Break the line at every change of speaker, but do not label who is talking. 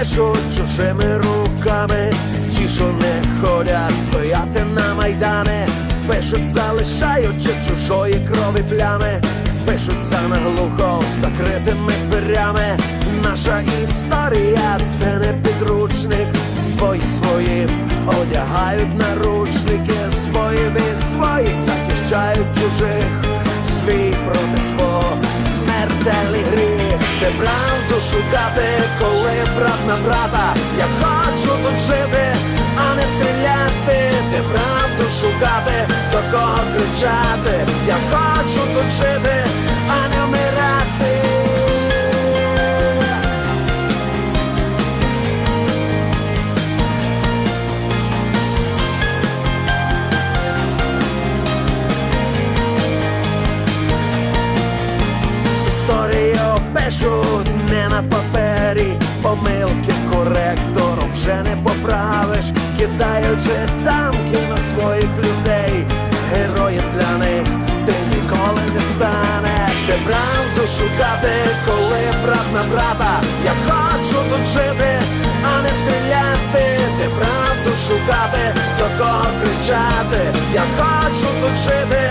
пишуть чужими руками, ті, що не ходять стояти на майдани, пишуть, залишаючи чужої крові плями, пишуть за наглухо закритими дверями. Наша історія це не підручник, свої свої одягають наручники, свої від своїх захищають чужих, свій проти свого смертельний гріх, де правду шукати, коли брат на брата. Я хочу тут жити, пишуть не на папері, помилки коректором вже не поправиш, кидаючи тамки на своїх людей, героєм для них ти ніколи не станеш. Де правду шукати, коли брат на брата. Я хочу тут жити, а не стріляти, де правду шукати, до кого кричати. Я хочу тут жити,